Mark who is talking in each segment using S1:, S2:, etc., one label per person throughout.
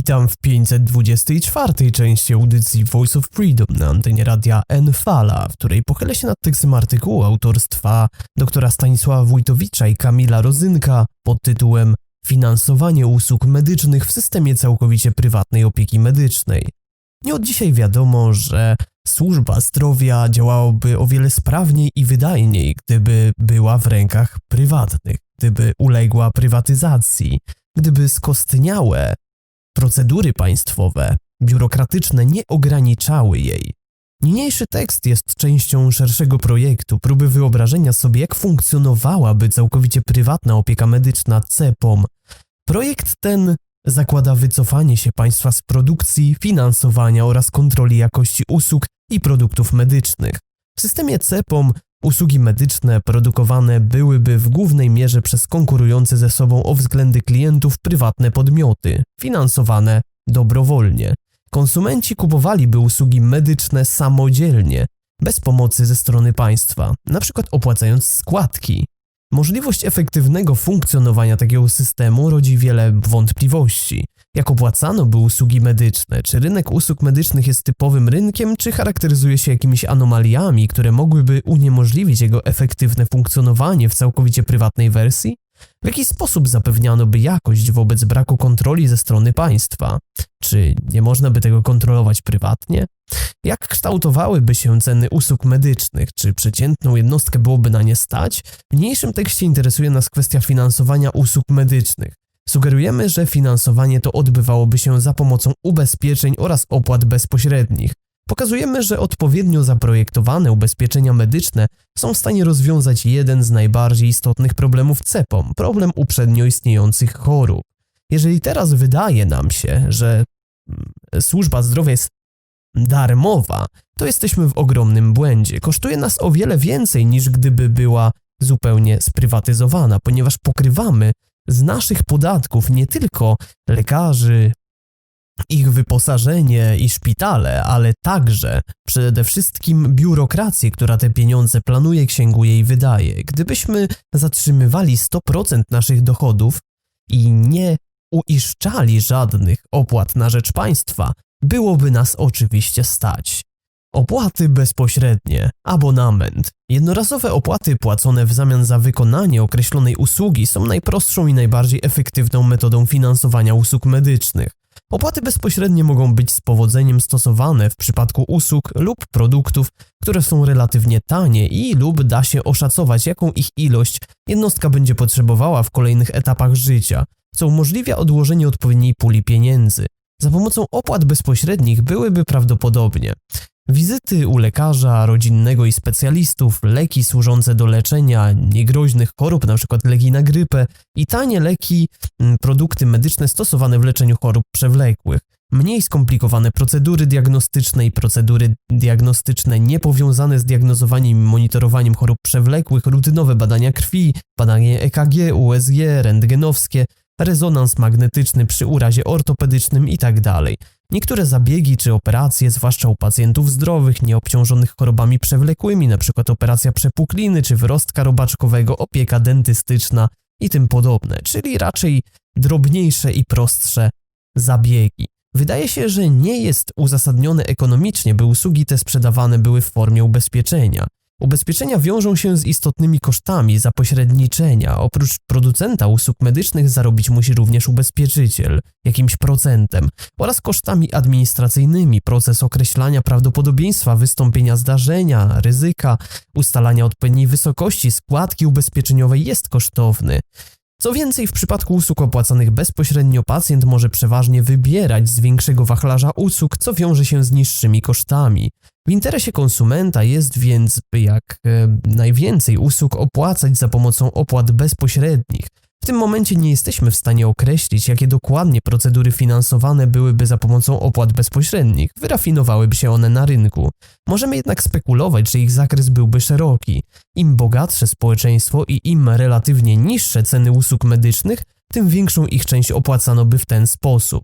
S1: Witam w 524 części audycji Voice of Freedom na antenie radia Enfala, w której pochylę się nad tekstem artykułu autorstwa doktora Stanisława Wójtowicza i Kamila Rozynka pod tytułem Finansowanie usług medycznych w systemie całkowicie prywatnej opieki medycznej. Nie od dzisiaj wiadomo, że służba zdrowia działałaby o wiele sprawniej i wydajniej, gdyby była w rękach prywatnych, gdyby uległa prywatyzacji, gdyby skostniałe procedury państwowe, biurokratyczne nie ograniczały jej. Niniejszy tekst jest częścią szerszego projektu, próby wyobrażenia sobie, jak funkcjonowałaby całkowicie prywatna opieka medyczna CEPOM. Projekt ten zakłada wycofanie się państwa z produkcji, finansowania oraz kontroli jakości usług i produktów medycznych. W systemie CEPOM usługi medyczne produkowane byłyby w głównej mierze przez konkurujące ze sobą o względy klientów prywatne podmioty, finansowane dobrowolnie. Konsumenci kupowaliby usługi medyczne samodzielnie, bez pomocy ze strony państwa, np. opłacając składki. Możliwość efektywnego funkcjonowania takiego systemu rodzi wiele wątpliwości. Jak opłacano by usługi medyczne? Czy rynek usług medycznych jest typowym rynkiem, czy charakteryzuje się jakimiś anomaliami, które mogłyby uniemożliwić jego efektywne funkcjonowanie w całkowicie prywatnej wersji? W jaki sposób zapewniano by jakość wobec braku kontroli ze strony państwa? Czy nie można by tego kontrolować prywatnie? Jak kształtowałyby się ceny usług medycznych? Czy przeciętną jednostkę byłoby na nie stać? W mniejszym tekście interesuje nas kwestia finansowania usług medycznych. Sugerujemy, że finansowanie to odbywałoby się za pomocą ubezpieczeń oraz opłat bezpośrednich. Pokazujemy, że odpowiednio zaprojektowane ubezpieczenia medyczne są w stanie rozwiązać jeden z najbardziej istotnych problemów CEPOM problem uprzednio istniejących chorób. Jeżeli teraz wydaje nam się, że mm, służba zdrowia jest darmowa, to jesteśmy w ogromnym błędzie. Kosztuje nas o wiele więcej niż gdyby była zupełnie sprywatyzowana, ponieważ pokrywamy z naszych podatków nie tylko lekarzy, ich wyposażenie i szpitale, ale także przede wszystkim biurokrację, która te pieniądze planuje, księguje i wydaje. Gdybyśmy zatrzymywali 100% naszych dochodów i nie uiszczali żadnych opłat na rzecz państwa, byłoby nas oczywiście stać. Opłaty bezpośrednie, abonament. Jednorazowe opłaty płacone w zamian za wykonanie określonej usługi są najprostszą i najbardziej efektywną metodą finansowania usług medycznych. Opłaty bezpośrednie mogą być z powodzeniem stosowane w przypadku usług lub produktów, które są relatywnie tanie i lub da się oszacować, jaką ich ilość jednostka będzie potrzebowała w kolejnych etapach życia, co umożliwia odłożenie odpowiedniej puli pieniędzy. Za pomocą opłat bezpośrednich byłyby prawdopodobnie Wizyty u lekarza rodzinnego i specjalistów, leki służące do leczenia niegroźnych chorób, np. leki na grypę i tanie leki, mm, produkty medyczne stosowane w leczeniu chorób przewlekłych. Mniej skomplikowane procedury diagnostyczne i procedury diagnostyczne niepowiązane z diagnozowaniem i monitorowaniem chorób przewlekłych, rutynowe badania krwi, badanie EKG, USG, rentgenowskie, rezonans magnetyczny przy urazie ortopedycznym itd. Niektóre zabiegi czy operacje, zwłaszcza u pacjentów zdrowych, nieobciążonych chorobami przewlekłymi, np. operacja przepukliny czy wyrostka robaczkowego, opieka dentystyczna i tym podobne, czyli raczej drobniejsze i prostsze zabiegi. Wydaje się, że nie jest uzasadnione ekonomicznie, by usługi te sprzedawane były w formie ubezpieczenia. Ubezpieczenia wiążą się z istotnymi kosztami zapośredniczenia. Oprócz producenta usług medycznych zarobić musi również ubezpieczyciel jakimś procentem oraz kosztami administracyjnymi. Proces określania prawdopodobieństwa wystąpienia zdarzenia, ryzyka, ustalania odpowiedniej wysokości składki ubezpieczeniowej jest kosztowny. Co więcej, w przypadku usług opłacanych bezpośrednio pacjent może przeważnie wybierać z większego wachlarza usług, co wiąże się z niższymi kosztami. W interesie konsumenta jest więc, by jak e, najwięcej usług opłacać za pomocą opłat bezpośrednich. W tym momencie nie jesteśmy w stanie określić, jakie dokładnie procedury finansowane byłyby za pomocą opłat bezpośrednich, wyrafinowałyby się one na rynku. Możemy jednak spekulować, że ich zakres byłby szeroki. Im bogatsze społeczeństwo i im relatywnie niższe ceny usług medycznych, tym większą ich część opłacano by w ten sposób.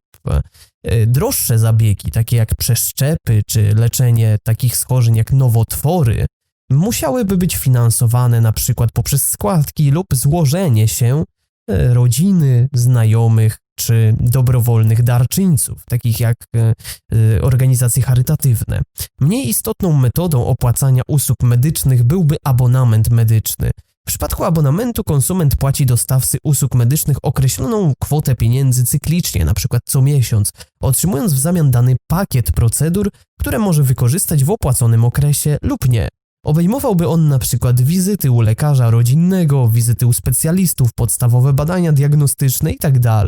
S1: E, droższe zabiegi, takie jak przeszczepy czy leczenie takich schorzeń jak nowotwory, musiałyby być finansowane na przykład poprzez składki lub złożenie się rodziny, znajomych czy dobrowolnych darczyńców, takich jak e, e, organizacje charytatywne. Mniej istotną metodą opłacania usług medycznych byłby abonament medyczny. W przypadku abonamentu konsument płaci dostawcy usług medycznych określoną kwotę pieniędzy cyklicznie, np. co miesiąc, otrzymując w zamian dany pakiet procedur, które może wykorzystać w opłaconym okresie lub nie. Obejmowałby on na przykład wizyty u lekarza rodzinnego, wizyty u specjalistów, podstawowe badania diagnostyczne itd.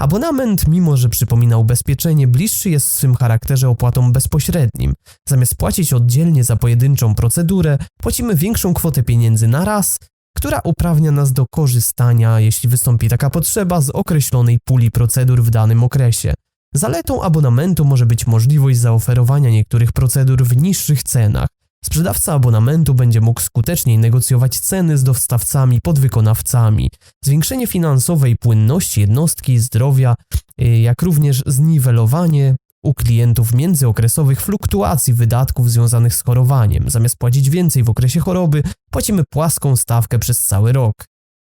S1: Abonament, mimo że przypomina ubezpieczenie, bliższy jest w swym charakterze opłatą bezpośrednim. Zamiast płacić oddzielnie za pojedynczą procedurę, płacimy większą kwotę pieniędzy na raz, która uprawnia nas do korzystania, jeśli wystąpi taka potrzeba, z określonej puli procedur w danym okresie. Zaletą abonamentu może być możliwość zaoferowania niektórych procedur w niższych cenach. Sprzedawca abonamentu będzie mógł skuteczniej negocjować ceny z dostawcami, podwykonawcami. Zwiększenie finansowej płynności jednostki zdrowia, y, jak również zniwelowanie u klientów międzyokresowych fluktuacji wydatków związanych z chorowaniem. Zamiast płacić więcej w okresie choroby, płacimy płaską stawkę przez cały rok.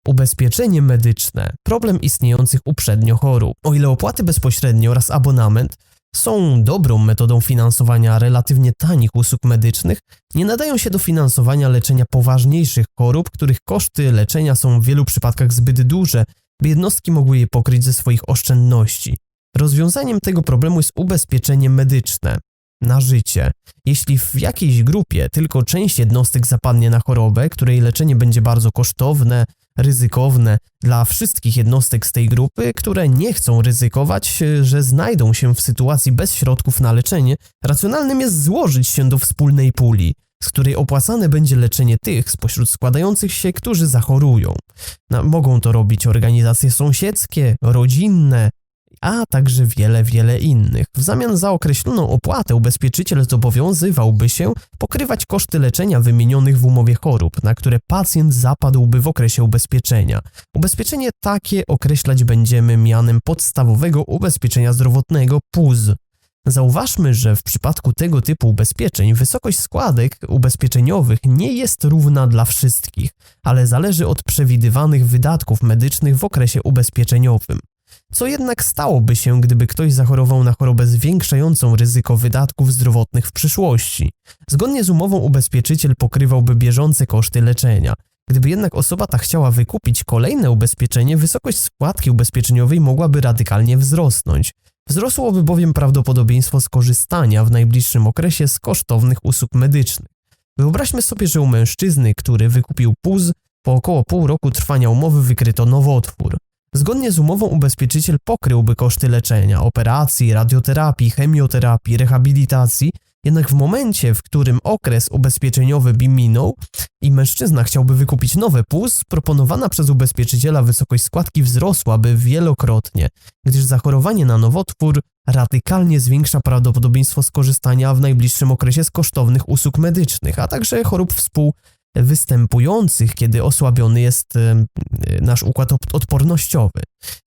S1: Ubezpieczenie medyczne. Problem istniejących uprzednio chorób. O ile opłaty bezpośrednie oraz abonament są dobrą metodą finansowania relatywnie tanich usług medycznych, nie nadają się do finansowania leczenia poważniejszych chorób, których koszty leczenia są w wielu przypadkach zbyt duże, by jednostki mogły je pokryć ze swoich oszczędności. Rozwiązaniem tego problemu jest ubezpieczenie medyczne na życie. Jeśli w jakiejś grupie tylko część jednostek zapadnie na chorobę, której leczenie będzie bardzo kosztowne, ryzykowne dla wszystkich jednostek z tej grupy, które nie chcą ryzykować, że znajdą się w sytuacji bez środków na leczenie, racjonalnym jest złożyć się do wspólnej puli, z której opłacane będzie leczenie tych spośród składających się, którzy zachorują. No, mogą to robić organizacje sąsiedzkie, rodzinne, a także wiele, wiele innych. W zamian za określoną opłatę ubezpieczyciel zobowiązywałby się pokrywać koszty leczenia wymienionych w umowie chorób, na które pacjent zapadłby w okresie ubezpieczenia. Ubezpieczenie takie określać będziemy mianem podstawowego ubezpieczenia zdrowotnego PUZ. Zauważmy, że w przypadku tego typu ubezpieczeń wysokość składek ubezpieczeniowych nie jest równa dla wszystkich, ale zależy od przewidywanych wydatków medycznych w okresie ubezpieczeniowym. Co jednak stałoby się, gdyby ktoś zachorował na chorobę zwiększającą ryzyko wydatków zdrowotnych w przyszłości? Zgodnie z umową ubezpieczyciel pokrywałby bieżące koszty leczenia. Gdyby jednak osoba ta chciała wykupić kolejne ubezpieczenie, wysokość składki ubezpieczeniowej mogłaby radykalnie wzrosnąć. Wzrosłoby bowiem prawdopodobieństwo skorzystania w najbliższym okresie z kosztownych usług medycznych. Wyobraźmy sobie, że u mężczyzny, który wykupił PUZ, po około pół roku trwania umowy wykryto nowotwór. Zgodnie z umową ubezpieczyciel pokryłby koszty leczenia, operacji, radioterapii, chemioterapii, rehabilitacji, jednak w momencie, w którym okres ubezpieczeniowy by minął i mężczyzna chciałby wykupić nowe PUS, proponowana przez ubezpieczyciela wysokość składki wzrosłaby wielokrotnie, gdyż zachorowanie na nowotwór radykalnie zwiększa prawdopodobieństwo skorzystania w najbliższym okresie z kosztownych usług medycznych, a także chorób współ występujących, kiedy osłabiony jest nasz układ odpornościowy.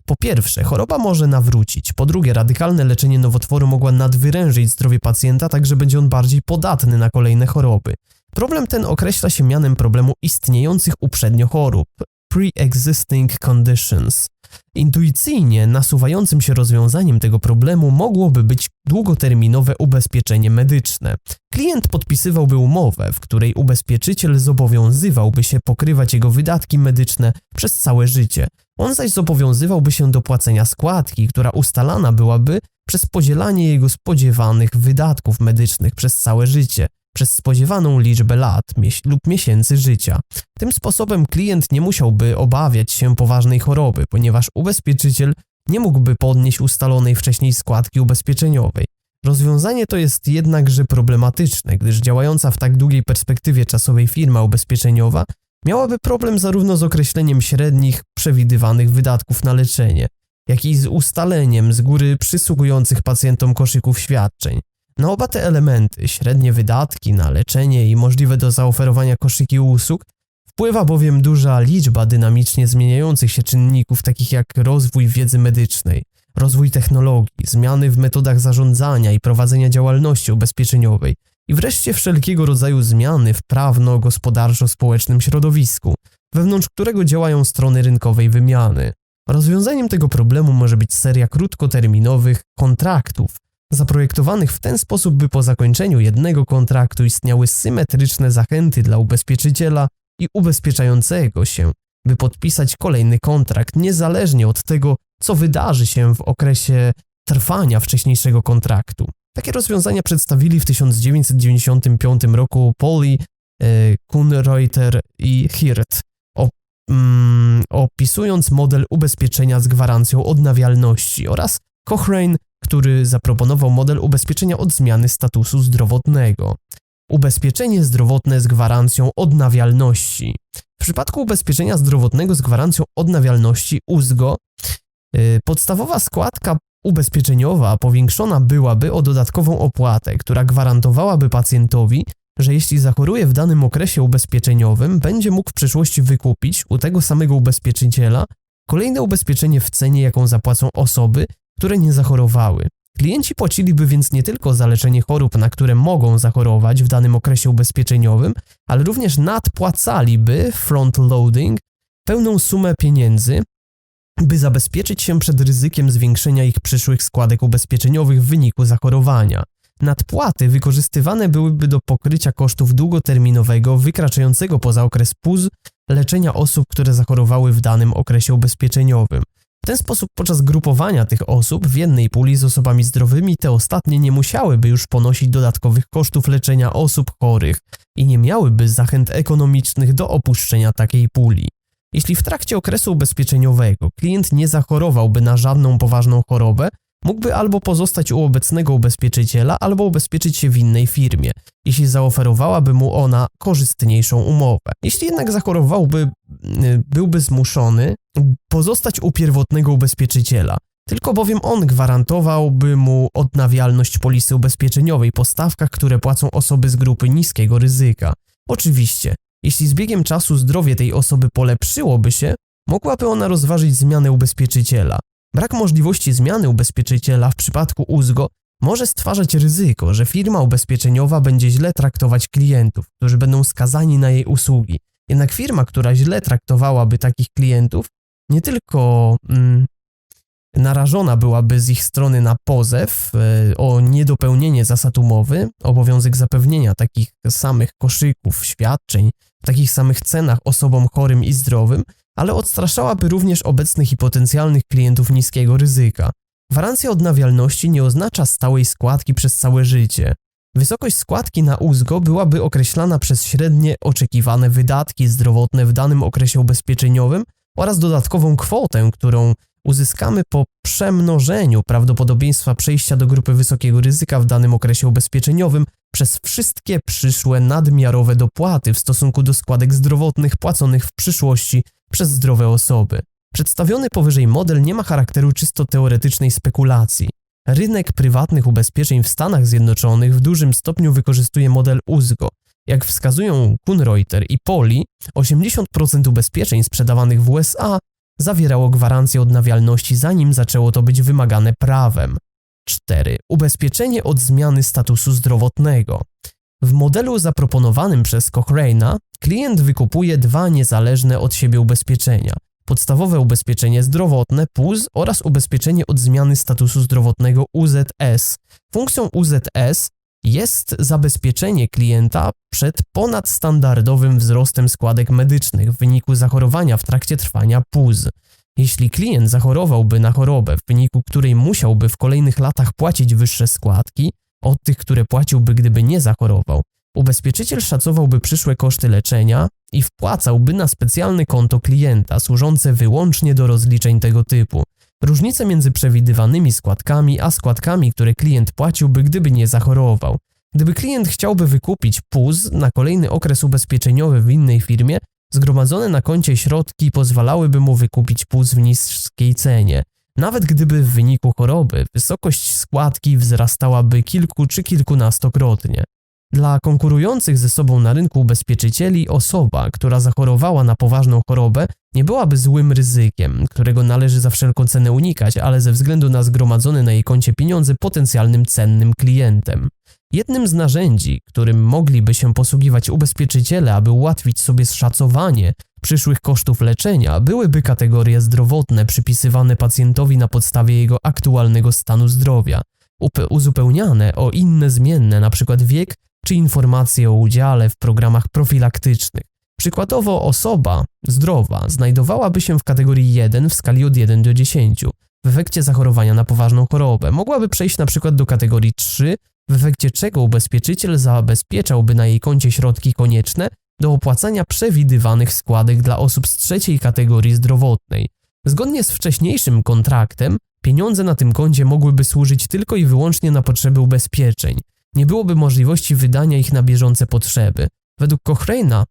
S1: Po pierwsze, choroba może nawrócić. Po drugie, radykalne leczenie nowotworu mogła nadwyrężyć zdrowie pacjenta, tak że będzie on bardziej podatny na kolejne choroby. Problem ten określa się mianem problemu istniejących uprzednio chorób pre-existing conditions. Intuicyjnie nasuwającym się rozwiązaniem tego problemu mogłoby być długoterminowe ubezpieczenie medyczne. Klient podpisywałby umowę, w której ubezpieczyciel zobowiązywałby się pokrywać jego wydatki medyczne przez całe życie. On zaś zobowiązywałby się do płacenia składki, która ustalana byłaby przez podzielanie jego spodziewanych wydatków medycznych przez całe życie przez spodziewaną liczbę lat lub miesięcy życia. Tym sposobem klient nie musiałby obawiać się poważnej choroby, ponieważ ubezpieczyciel nie mógłby podnieść ustalonej wcześniej składki ubezpieczeniowej. Rozwiązanie to jest jednakże problematyczne, gdyż działająca w tak długiej perspektywie czasowej firma ubezpieczeniowa miałaby problem zarówno z określeniem średnich, przewidywanych wydatków na leczenie, jak i z ustaleniem z góry przysługujących pacjentom koszyków świadczeń. Na oba te elementy, średnie wydatki na leczenie i możliwe do zaoferowania koszyki usług, wpływa bowiem duża liczba dynamicznie zmieniających się czynników, takich jak rozwój wiedzy medycznej, rozwój technologii, zmiany w metodach zarządzania i prowadzenia działalności ubezpieczeniowej i wreszcie wszelkiego rodzaju zmiany w prawno-gospodarczo-społecznym środowisku, wewnątrz którego działają strony rynkowej wymiany. Rozwiązaniem tego problemu może być seria krótkoterminowych kontraktów, zaprojektowanych w ten sposób, by po zakończeniu jednego kontraktu istniały symetryczne zachęty dla ubezpieczyciela i ubezpieczającego się, by podpisać kolejny kontrakt, niezależnie od tego, co wydarzy się w okresie trwania wcześniejszego kontraktu. Takie rozwiązania przedstawili w 1995 roku Polly, e, Kuhnreuter i Hirt, mm, opisując model ubezpieczenia z gwarancją odnawialności oraz Cochrane, który zaproponował model ubezpieczenia od zmiany statusu zdrowotnego. Ubezpieczenie zdrowotne z gwarancją odnawialności. W przypadku ubezpieczenia zdrowotnego z gwarancją odnawialności UZGO y, podstawowa składka ubezpieczeniowa powiększona byłaby o dodatkową opłatę, która gwarantowałaby pacjentowi, że jeśli zachoruje w danym okresie ubezpieczeniowym, będzie mógł w przyszłości wykupić u tego samego ubezpieczyciela kolejne ubezpieczenie w cenie, jaką zapłacą osoby, które nie zachorowały. Klienci płaciliby więc nie tylko za leczenie chorób, na które mogą zachorować w danym okresie ubezpieczeniowym, ale również nadpłacaliby front loading pełną sumę pieniędzy, by zabezpieczyć się przed ryzykiem zwiększenia ich przyszłych składek ubezpieczeniowych w wyniku zachorowania. Nadpłaty wykorzystywane byłyby do pokrycia kosztów długoterminowego wykraczającego poza okres PUZ leczenia osób, które zachorowały w danym okresie ubezpieczeniowym. W ten sposób podczas grupowania tych osób w jednej puli z osobami zdrowymi te ostatnie nie musiałyby już ponosić dodatkowych kosztów leczenia osób chorych i nie miałyby zachęt ekonomicznych do opuszczenia takiej puli. Jeśli w trakcie okresu ubezpieczeniowego klient nie zachorowałby na żadną poważną chorobę, mógłby albo pozostać u obecnego ubezpieczyciela, albo ubezpieczyć się w innej firmie, jeśli zaoferowałaby mu ona korzystniejszą umowę. Jeśli jednak zachorowałby, y, byłby zmuszony pozostać u pierwotnego ubezpieczyciela. Tylko bowiem on gwarantowałby mu odnawialność polisy ubezpieczeniowej po stawkach, które płacą osoby z grupy niskiego ryzyka. Oczywiście, jeśli z biegiem czasu zdrowie tej osoby polepszyłoby się, mogłaby ona rozważyć zmianę ubezpieczyciela. Brak możliwości zmiany ubezpieczyciela w przypadku UZGO może stwarzać ryzyko, że firma ubezpieczeniowa będzie źle traktować klientów, którzy będą skazani na jej usługi. Jednak firma, która źle traktowałaby takich klientów, nie tylko mm, narażona byłaby z ich strony na pozew e, o niedopełnienie zasad umowy, obowiązek zapewnienia takich samych koszyków, świadczeń w takich samych cenach osobom chorym i zdrowym, ale odstraszałaby również obecnych i potencjalnych klientów niskiego ryzyka. Gwarancja odnawialności nie oznacza stałej składki przez całe życie. Wysokość składki na UZGO byłaby określana przez średnie oczekiwane wydatki zdrowotne w danym okresie ubezpieczeniowym oraz dodatkową kwotę, którą uzyskamy po przemnożeniu prawdopodobieństwa przejścia do grupy wysokiego ryzyka w danym okresie ubezpieczeniowym przez wszystkie przyszłe nadmiarowe dopłaty w stosunku do składek zdrowotnych płaconych w przyszłości przez zdrowe osoby. Przedstawiony powyżej model nie ma charakteru czysto teoretycznej spekulacji. Rynek prywatnych ubezpieczeń w Stanach Zjednoczonych w dużym stopniu wykorzystuje model UZGO. Jak wskazują Kuhnreuter i Poli, 80% ubezpieczeń sprzedawanych w USA zawierało gwarancję odnawialności zanim zaczęło to być wymagane prawem. 4. Ubezpieczenie od zmiany statusu zdrowotnego. W modelu zaproponowanym przez Cochrane'a klient wykupuje dwa niezależne od siebie ubezpieczenia. Podstawowe ubezpieczenie zdrowotne PUZ oraz ubezpieczenie od zmiany statusu zdrowotnego UZS. Funkcją UZS jest zabezpieczenie klienta przed ponadstandardowym wzrostem składek medycznych w wyniku zachorowania w trakcie trwania PUZ. Jeśli klient zachorowałby na chorobę, w wyniku której musiałby w kolejnych latach płacić wyższe składki od tych, które płaciłby, gdyby nie zachorował, ubezpieczyciel szacowałby przyszłe koszty leczenia i wpłacałby na specjalne konto klienta, służące wyłącznie do rozliczeń tego typu. Różnice między przewidywanymi składkami a składkami, które klient płaciłby, gdyby nie zachorował. Gdyby klient chciałby wykupić PUZ na kolejny okres ubezpieczeniowy w innej firmie, zgromadzone na koncie środki pozwalałyby mu wykupić PUZ w niskiej cenie. Nawet gdyby w wyniku choroby wysokość składki wzrastałaby kilku czy kilkunastokrotnie. Dla konkurujących ze sobą na rynku ubezpieczycieli osoba, która zachorowała na poważną chorobę, nie byłaby złym ryzykiem, którego należy za wszelką cenę unikać, ale ze względu na zgromadzone na jej koncie pieniądze potencjalnym cennym klientem. Jednym z narzędzi, którym mogliby się posługiwać ubezpieczyciele, aby ułatwić sobie szacowanie przyszłych kosztów leczenia, byłyby kategorie zdrowotne przypisywane pacjentowi na podstawie jego aktualnego stanu zdrowia, uzupełniane o inne zmienne, np. wiek czy informacje o udziale w programach profilaktycznych. Przykładowo osoba zdrowa znajdowałaby się w kategorii 1 w skali od 1 do 10. W efekcie zachorowania na poważną chorobę mogłaby przejść na przykład do kategorii 3, w efekcie czego ubezpieczyciel zabezpieczałby na jej koncie środki konieczne do opłacania przewidywanych składek dla osób z trzeciej kategorii zdrowotnej. Zgodnie z wcześniejszym kontraktem, pieniądze na tym koncie mogłyby służyć tylko i wyłącznie na potrzeby ubezpieczeń. Nie byłoby możliwości wydania ich na bieżące potrzeby. Według Cochrane'a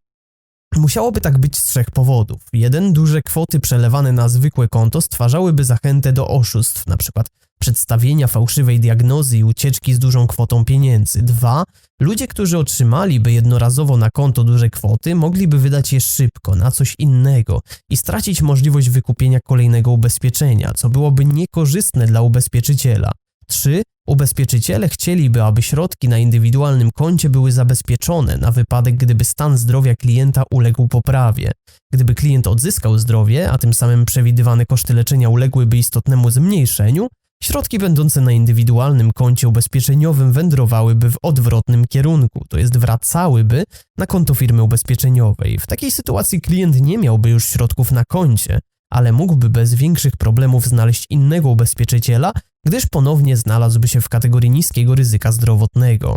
S1: Musiałoby tak być z trzech powodów. Jeden, duże kwoty przelewane na zwykłe konto stwarzałyby zachętę do oszustw, np. przedstawienia fałszywej diagnozy i ucieczki z dużą kwotą pieniędzy. Dwa, ludzie, którzy otrzymaliby jednorazowo na konto duże kwoty, mogliby wydać je szybko na coś innego i stracić możliwość wykupienia kolejnego ubezpieczenia, co byłoby niekorzystne dla ubezpieczyciela. 3. Ubezpieczyciele chcieliby, aby środki na indywidualnym koncie były zabezpieczone na wypadek, gdyby stan zdrowia klienta uległ poprawie. Gdyby klient odzyskał zdrowie, a tym samym przewidywane koszty leczenia uległyby istotnemu zmniejszeniu, środki będące na indywidualnym koncie ubezpieczeniowym wędrowałyby w odwrotnym kierunku, to jest wracałyby na konto firmy ubezpieczeniowej. W takiej sytuacji klient nie miałby już środków na koncie, ale mógłby bez większych problemów znaleźć innego ubezpieczyciela, gdyż ponownie znalazłby się w kategorii niskiego ryzyka zdrowotnego.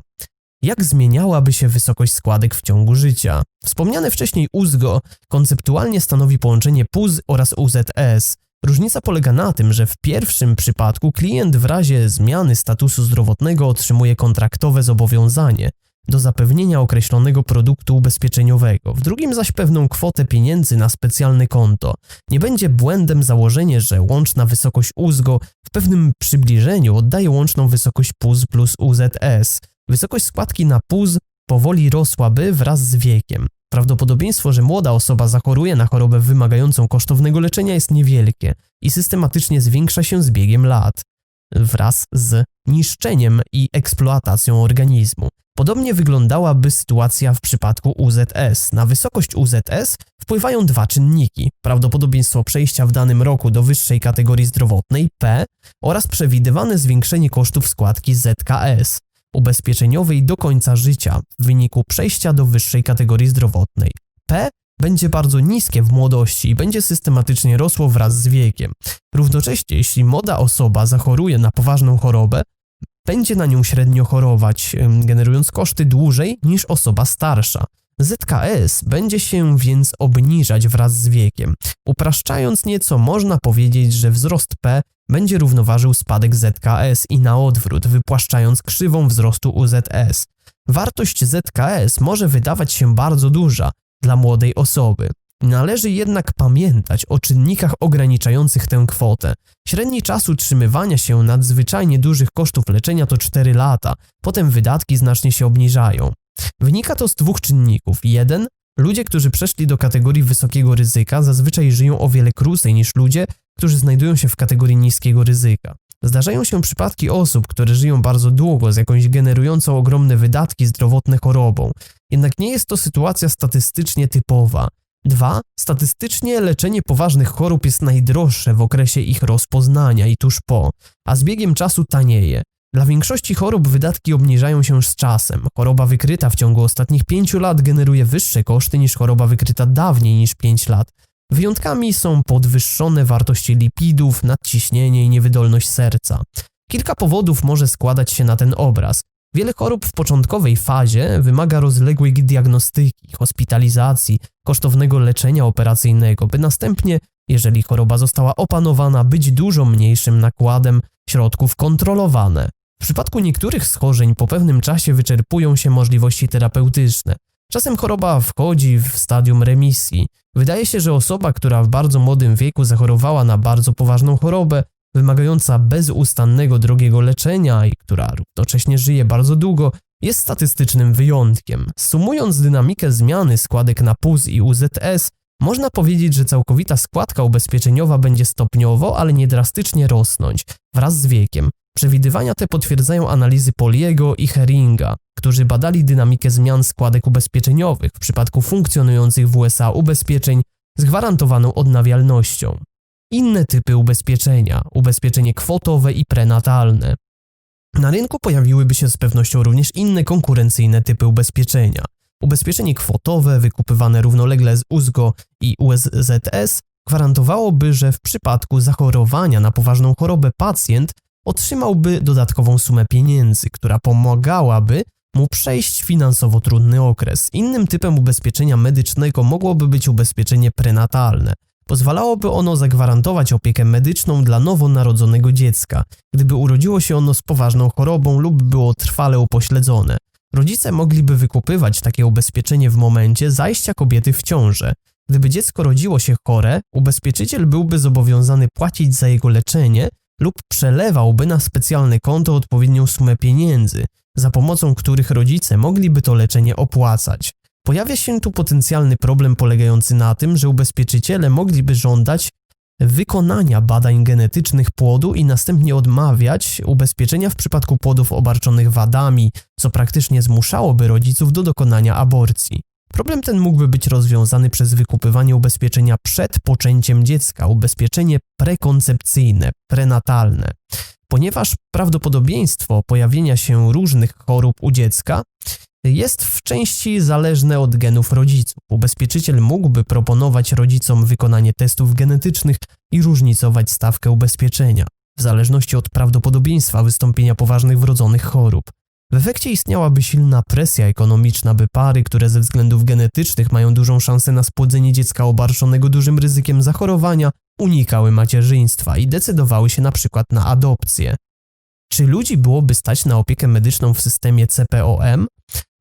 S1: Jak zmieniałaby się wysokość składek w ciągu życia? Wspomniane wcześniej UZGO konceptualnie stanowi połączenie PUZ oraz UZS. Różnica polega na tym, że w pierwszym przypadku klient w razie zmiany statusu zdrowotnego otrzymuje kontraktowe zobowiązanie, do zapewnienia określonego produktu ubezpieczeniowego, w drugim zaś pewną kwotę pieniędzy na specjalne konto. Nie będzie błędem założenie, że łączna wysokość UZGO w pewnym przybliżeniu oddaje łączną wysokość PUZ plus UZS. Wysokość składki na PUZ powoli rosłaby wraz z wiekiem. Prawdopodobieństwo, że młoda osoba zachoruje na chorobę wymagającą kosztownego leczenia jest niewielkie i systematycznie zwiększa się z biegiem lat wraz z niszczeniem i eksploatacją organizmu. Podobnie wyglądałaby sytuacja w przypadku UZS. Na wysokość UZS wpływają dwa czynniki: prawdopodobieństwo przejścia w danym roku do wyższej kategorii zdrowotnej P oraz przewidywane zwiększenie kosztów składki ZKS ubezpieczeniowej do końca życia w wyniku przejścia do wyższej kategorii zdrowotnej. P będzie bardzo niskie w młodości i będzie systematycznie rosło wraz z wiekiem. Równocześnie, jeśli młoda osoba zachoruje na poważną chorobę, będzie na nią średnio chorować, generując koszty dłużej niż osoba starsza. ZKS będzie się więc obniżać wraz z wiekiem. Upraszczając nieco, można powiedzieć, że wzrost P będzie równoważył spadek ZKS i na odwrót, wypłaszczając krzywą wzrostu UZS. Wartość ZKS może wydawać się bardzo duża dla młodej osoby. Należy jednak pamiętać o czynnikach ograniczających tę kwotę. Średni czas utrzymywania się nadzwyczajnie dużych kosztów leczenia to 4 lata, potem wydatki znacznie się obniżają. Wynika to z dwóch czynników. Jeden, ludzie, którzy przeszli do kategorii wysokiego ryzyka, zazwyczaj żyją o wiele krócej niż ludzie, którzy znajdują się w kategorii niskiego ryzyka. Zdarzają się przypadki osób, które żyją bardzo długo z jakąś generującą ogromne wydatki zdrowotne chorobą. Jednak nie jest to sytuacja statystycznie typowa. Dwa, statystycznie leczenie poważnych chorób jest najdroższe w okresie ich rozpoznania i tuż po, a z biegiem czasu tanieje. Dla większości chorób wydatki obniżają się z czasem. Choroba wykryta w ciągu ostatnich pięciu lat generuje wyższe koszty niż choroba wykryta dawniej niż 5 lat. Wyjątkami są podwyższone wartości lipidów, nadciśnienie i niewydolność serca. Kilka powodów może składać się na ten obraz. Wiele chorób w początkowej fazie wymaga rozległej diagnostyki, hospitalizacji, kosztownego leczenia operacyjnego, by następnie, jeżeli choroba została opanowana, być dużo mniejszym nakładem środków kontrolowane. W przypadku niektórych schorzeń po pewnym czasie wyczerpują się możliwości terapeutyczne. Czasem choroba wchodzi w stadium remisji. Wydaje się, że osoba, która w bardzo młodym wieku zachorowała na bardzo poważną chorobę, wymagająca bezustannego drogiego leczenia i która równocześnie żyje bardzo długo, jest statystycznym wyjątkiem. Sumując dynamikę zmiany składek na PUS i UZS, można powiedzieć, że całkowita składka ubezpieczeniowa będzie stopniowo, ale nie drastycznie rosnąć wraz z wiekiem. Przewidywania te potwierdzają analizy Poliego i Heringa, którzy badali dynamikę zmian składek ubezpieczeniowych w przypadku funkcjonujących w USA ubezpieczeń z gwarantowaną odnawialnością. Inne typy ubezpieczenia, ubezpieczenie kwotowe i prenatalne. Na rynku pojawiłyby się z pewnością również inne konkurencyjne typy ubezpieczenia. Ubezpieczenie kwotowe, wykupywane równolegle z UZGO i USZS, gwarantowałoby, że w przypadku zachorowania na poważną chorobę pacjent otrzymałby dodatkową sumę pieniędzy, która pomagałaby mu przejść finansowo trudny okres. Innym typem ubezpieczenia medycznego mogłoby być ubezpieczenie prenatalne. Pozwalałoby ono zagwarantować opiekę medyczną dla nowonarodzonego dziecka, gdyby urodziło się ono z poważną chorobą lub było trwale upośledzone. Rodzice mogliby wykupywać takie ubezpieczenie w momencie zajścia kobiety w ciążę. Gdyby dziecko rodziło się chore, ubezpieczyciel byłby zobowiązany płacić za jego leczenie lub przelewałby na specjalne konto odpowiednią sumę pieniędzy, za pomocą których rodzice mogliby to leczenie opłacać. Pojawia się tu potencjalny problem polegający na tym, że ubezpieczyciele mogliby żądać wykonania badań genetycznych płodu i następnie odmawiać ubezpieczenia w przypadku płodów obarczonych wadami, co praktycznie zmuszałoby rodziców do dokonania aborcji. Problem ten mógłby być rozwiązany przez wykupywanie ubezpieczenia przed poczęciem dziecka, ubezpieczenie prekoncepcyjne, prenatalne. Ponieważ prawdopodobieństwo pojawienia się różnych chorób u dziecka jest w części zależne od genów rodziców. Ubezpieczyciel mógłby proponować rodzicom wykonanie testów genetycznych i różnicować stawkę ubezpieczenia, w zależności od prawdopodobieństwa wystąpienia poważnych wrodzonych chorób. W efekcie istniałaby silna presja ekonomiczna, by pary, które ze względów genetycznych mają dużą szansę na spłodzenie dziecka obarczonego dużym ryzykiem zachorowania, unikały macierzyństwa i decydowały się na przykład na adopcję. Czy ludzi byłoby stać na opiekę medyczną w systemie CPOM?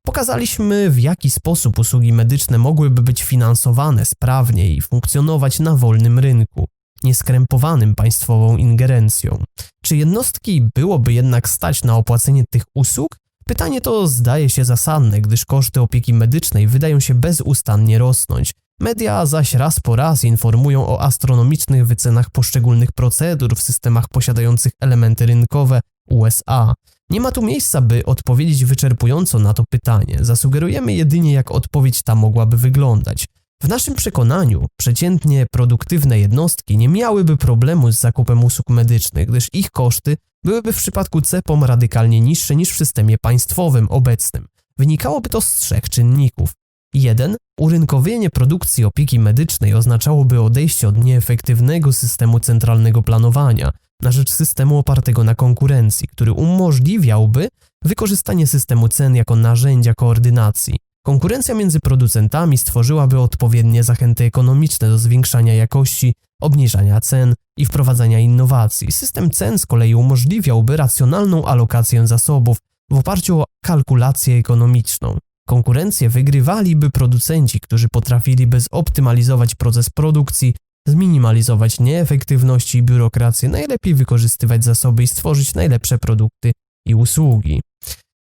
S1: Pokazaliśmy, w jaki sposób usługi medyczne mogłyby być finansowane sprawnie i funkcjonować na wolnym rynku, nieskrępowanym państwową ingerencją. Czy jednostki byłoby jednak stać na opłacenie tych usług? Pytanie to zdaje się zasadne, gdyż koszty opieki medycznej wydają się bezustannie rosnąć. Media zaś raz po raz informują o astronomicznych wycenach poszczególnych procedur w systemach posiadających elementy rynkowe USA. Nie ma tu miejsca, by odpowiedzieć wyczerpująco na to pytanie. Zasugerujemy jedynie, jak odpowiedź ta mogłaby wyglądać. W naszym przekonaniu przeciętnie produktywne jednostki nie miałyby problemu z zakupem usług medycznych, gdyż ich koszty byłyby w przypadku CEPOM radykalnie niższe niż w systemie państwowym obecnym. Wynikałoby to z trzech czynników. 1. Urynkowienie produkcji opieki medycznej oznaczałoby odejście od nieefektywnego systemu centralnego planowania na rzecz systemu opartego na konkurencji, który umożliwiałby wykorzystanie systemu cen jako narzędzia koordynacji. Konkurencja między producentami stworzyłaby odpowiednie zachęty ekonomiczne do zwiększania jakości, obniżania cen i wprowadzania innowacji. System cen z kolei umożliwiałby racjonalną alokację zasobów w oparciu o kalkulację ekonomiczną. Konkurencję wygrywaliby producenci, którzy potrafiliby zoptymalizować proces produkcji, zminimalizować nieefektywności i biurokrację, najlepiej wykorzystywać zasoby i stworzyć najlepsze produkty i usługi.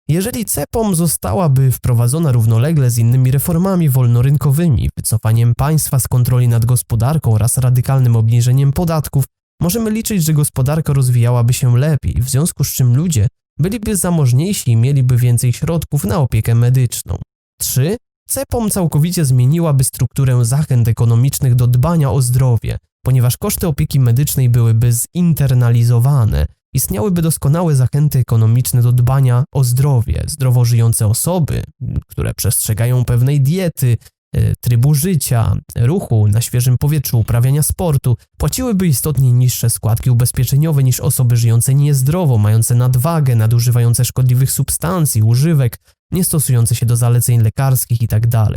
S1: Jeżeli CEPOM zostałaby wprowadzona równolegle z innymi reformami wolnorynkowymi, wycofaniem państwa z kontroli nad gospodarką oraz radykalnym obniżeniem podatków, możemy liczyć, że gospodarka rozwijałaby się lepiej, w związku z czym ludzie byliby zamożniejsi i mieliby więcej środków na opiekę medyczną. 3. CEPOM całkowicie zmieniłaby strukturę zachęt ekonomicznych do dbania o zdrowie, ponieważ koszty opieki medycznej byłyby zinternalizowane, istniałyby doskonałe zachęty ekonomiczne do dbania o zdrowie. Zdrowo żyjące osoby, które przestrzegają pewnej diety, e, trybu życia, ruchu na świeżym powietrzu, uprawiania sportu, płaciłyby istotnie niższe składki ubezpieczeniowe niż osoby żyjące niezdrowo, mające nadwagę, nadużywające szkodliwych substancji, używek, nie stosujące się do zaleceń lekarskich itd.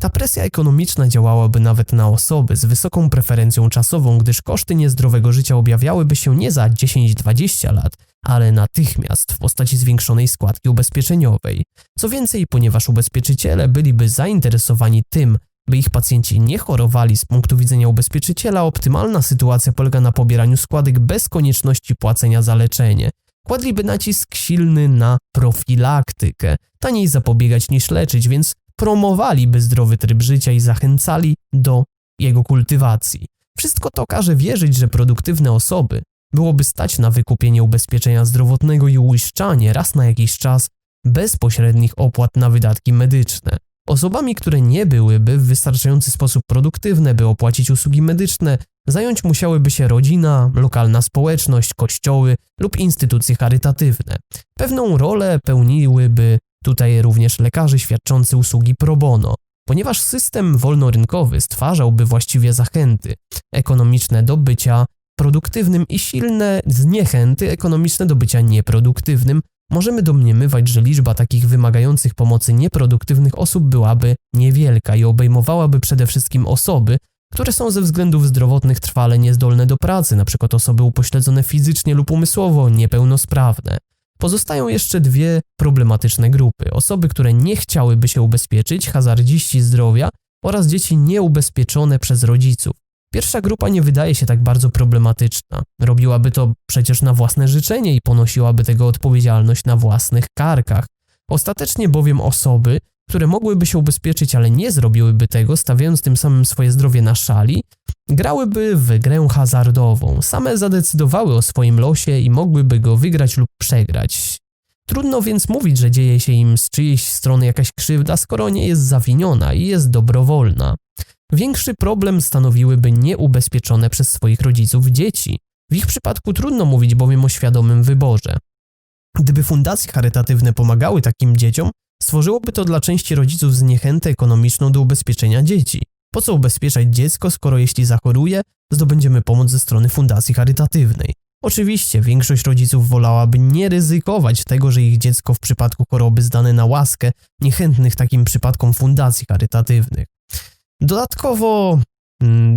S1: Ta presja ekonomiczna działałaby nawet na osoby z wysoką preferencją czasową, gdyż koszty niezdrowego życia objawiałyby się nie za 10-20 lat, ale natychmiast w postaci zwiększonej składki ubezpieczeniowej. Co więcej, ponieważ ubezpieczyciele byliby zainteresowani tym, by ich pacjenci nie chorowali z punktu widzenia ubezpieczyciela, optymalna sytuacja polega na pobieraniu składek bez konieczności płacenia za leczenie. kładliby nacisk silny na profilaktykę, taniej zapobiegać niż leczyć, więc promowaliby zdrowy tryb życia i zachęcali do jego kultywacji. Wszystko to każe wierzyć, że produktywne osoby byłoby stać na wykupienie ubezpieczenia zdrowotnego i uiszczanie raz na jakiś czas bezpośrednich opłat na wydatki medyczne. Osobami, które nie byłyby w wystarczający sposób produktywne, by opłacić usługi medyczne, zająć musiałyby się rodzina, lokalna społeczność, kościoły lub instytucje charytatywne. Pewną rolę pełniłyby tutaj również lekarze świadczący usługi pro bono, ponieważ system wolnorynkowy stwarzałby właściwie zachęty ekonomiczne do bycia produktywnym i silne zniechęty ekonomiczne do bycia nieproduktywnym, możemy domniemywać, że liczba takich wymagających pomocy nieproduktywnych osób byłaby niewielka i obejmowałaby przede wszystkim osoby, które są ze względów zdrowotnych trwale niezdolne do pracy, np. osoby upośledzone fizycznie lub umysłowo, niepełnosprawne. Pozostają jeszcze dwie problematyczne grupy: osoby, które nie chciałyby się ubezpieczyć, hazardziści zdrowia oraz dzieci nieubezpieczone przez rodziców. Pierwsza grupa nie wydaje się tak bardzo problematyczna. Robiłaby to przecież na własne życzenie i ponosiłaby tego odpowiedzialność na własnych karkach. Ostatecznie bowiem osoby, które mogłyby się ubezpieczyć, ale nie zrobiłyby tego, stawiając tym samym swoje zdrowie na szali, grałyby w grę hazardową. Same zadecydowały o swoim losie i mogłyby go wygrać lub przegrać. Trudno więc mówić, że dzieje się im z czyjejś strony jakaś krzywda, skoro nie jest zawiniona i jest dobrowolna. Większy problem stanowiłyby nieubezpieczone przez swoich rodziców dzieci. W ich przypadku trudno mówić bowiem o świadomym wyborze. Gdyby fundacje charytatywne pomagały takim dzieciom, stworzyłoby to dla części rodziców zniechętę ekonomiczną do ubezpieczenia dzieci. Po co ubezpieczać dziecko, skoro jeśli zachoruje, zdobędziemy pomoc ze strony fundacji charytatywnej? Oczywiście większość rodziców wolałaby nie ryzykować tego, że ich dziecko w przypadku choroby zdane na łaskę niechętnych takim przypadkom fundacji charytatywnych. Dodatkowo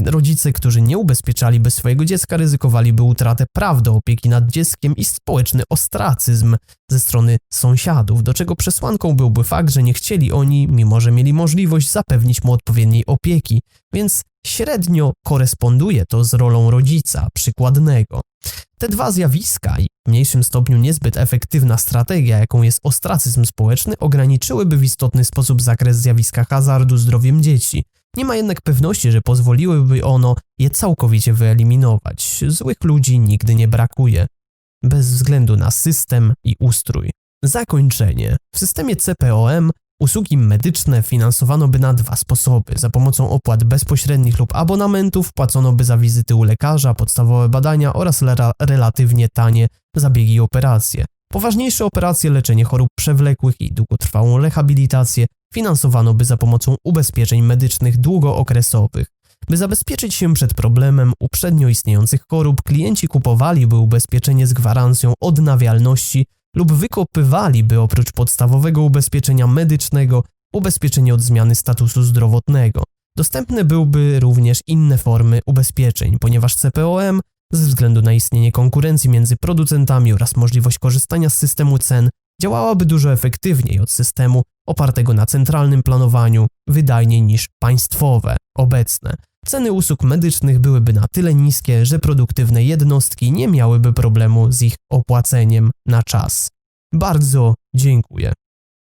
S1: rodzice, którzy nie ubezpieczaliby swojego dziecka, ryzykowaliby utratę praw do opieki nad dzieckiem i społeczny ostracyzm ze strony sąsiadów, do czego przesłanką byłby fakt, że nie chcieli oni, mimo że mieli możliwość, zapewnić mu odpowiedniej opieki, więc średnio koresponduje to z rolą rodzica przykładnego. Te dwa zjawiska i w mniejszym stopniu niezbyt efektywna strategia, jaką jest ostracyzm społeczny, ograniczyłyby w istotny sposób zakres zjawiska hazardu zdrowiem dzieci. Nie ma jednak pewności, że pozwoliłyby ono je całkowicie wyeliminować. Złych ludzi nigdy nie brakuje, bez względu na system i ustrój. Zakończenie. W systemie CPOM usługi medyczne finansowano by na dwa sposoby. Za pomocą opłat bezpośrednich lub abonamentów płacono by za wizyty u lekarza, podstawowe badania oraz relatywnie tanie zabiegi i operacje. Poważniejsze operacje, leczenie chorób przewlekłych i długotrwałą rehabilitację finansowano by za pomocą ubezpieczeń medycznych długookresowych. By zabezpieczyć się przed problemem uprzednio istniejących chorób, klienci kupowaliby ubezpieczenie z gwarancją odnawialności lub wykopywaliby oprócz podstawowego ubezpieczenia medycznego ubezpieczenie od zmiany statusu zdrowotnego. Dostępne byłby również inne formy ubezpieczeń, ponieważ CPOM ze względu na istnienie konkurencji między producentami oraz możliwość korzystania z systemu cen działałaby dużo efektywniej od systemu opartego na centralnym planowaniu, wydajniej niż państwowe, obecne. Ceny usług medycznych byłyby na tyle niskie, że produktywne jednostki nie miałyby problemu z ich opłaceniem na czas. Bardzo dziękuję.